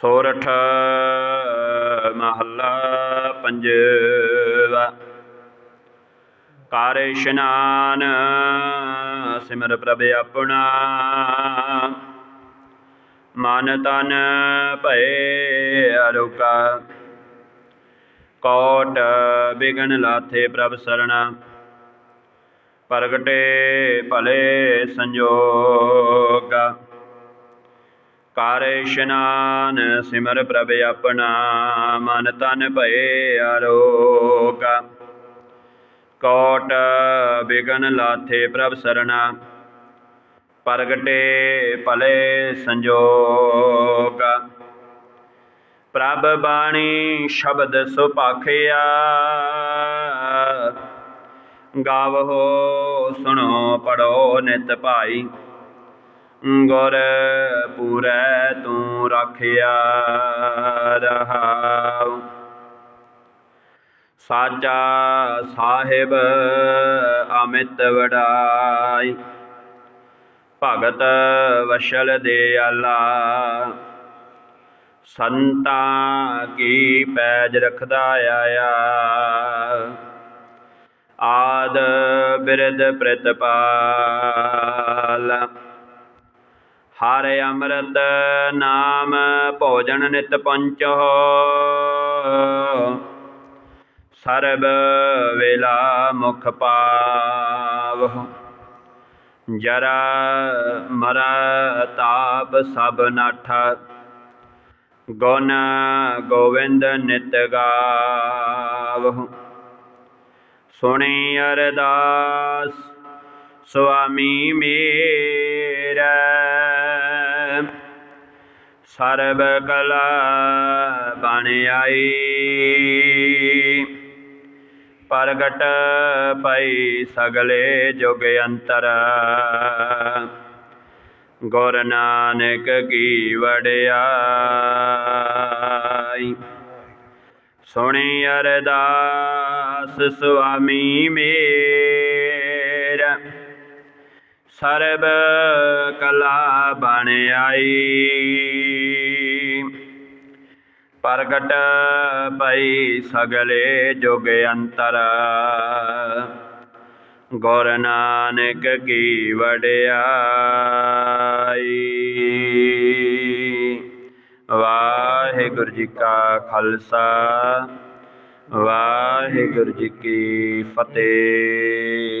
ਸੋਰਠ ਮਹੱਲਾ ਪੰਜਵਾ। ਕਰ ਇਸ਼ਨਾਨ, ਸਿਮਰ ਪ੍ਰਭ ਆਪਣਾ। ਮਨ ਤਨ ਭਏ ਅਰੋਕਾ ਕੋਟ ਬਿਗਨ ਲਾਥੇ ਪ੍ਰਭ ਸਰਣਾ। ਪ੍ਰਗਟੇ ਭਲੇ ਸੰਜੋਗਾ। ਕਰ ਇਸ਼ਨਾਨ ਸਿਮਰ ਪ੍ਰਭ ਆਪਣਾ ਮਨ ਤਨ ਭਏ ਅਰੋਗਾ ਕੋਟ ਬਿਗਨ ਲਾਥੇ ਪ੍ਰਭ ਸਰਣਾ, ਪ੍ਰਗਟੇ ਭਲੇ ਸੰਜੋਗਾ ਪ੍ਰਭ ਬਾਣੀ ਸ਼ਬਦ ਸੁਪਾਖਿਆ ਗਾਵੋ ਸੁਣੋ ਪੜੋ ਨਿਤ ਭਾਈ। ਗੁਰ ਪੂਰੈ ਤੂੰ ਰਾਖਿਆ ਰਹਾਉ। ਸਾਚਾ ਸਾਹਿਬ ਅਮਿਤ ਵਡਾਈ। ਭਗਤ ਵਸ਼ਲ ਦੇ ਦਿਆਲਾ ਸੰਤਾਂ ਕੀ ਪੈਜ ਰਖਦਾ ਆਇਆ। ਆਦ ਬਿਰਦ ਪ੍ਰਤਪਾਲ। ਹਰ ਅੰਮ੍ਰਿਤ ਨਾਮ ਭੋਜਨ ਨਿਤ ਪੰਚੋ ਸਰਬ ਵੇਲਾ ਮੁਖ ਪਾਵਹੁ। ਜਰਾ ਮਰ ਤਾਪ ਸਭ ਨਾਠਾ। ਗੁਣ ਗੋਵਿੰਦ ਨਿਤ ਗਾਵਹੁ। ਸੁਣੀ ਅਰਦਾਸ, ਸੁਆਮੀ ਮੇਰਾ। ਸਰਬ ਕਲਾ ਬਣ ਆਈ। ਪ੍ਰਗਟ ਪਈ ਸਗਲੇ ਜੁਗ ਅੰਤਰ। ਗੁਰ ਨਾਨਕ ਕੀ ਵਡਿਆਈ। ਸੁਣੀ ਅਰਦਾਸ ਸੁਆਮੀ ਮੇਰਾ। ਸਰਬ ਕਲਾ ਬਣ ਆਈ। ਪ੍ਰਗਟ ਪਈ ਸਗਲੇ ਜੁਗ ਅੰਤਰ। ਗੁਰ ਨਾਨਕ ਕੀ ਵਡਿਆਈ। ਵਾਹਿਗੁਰੂ ਜੀ ਕਾ ਖਾਲਸਾ, ਵਾਹਿਗੁਰੂ ਜੀ ਕੀ ਫਤਿਹ।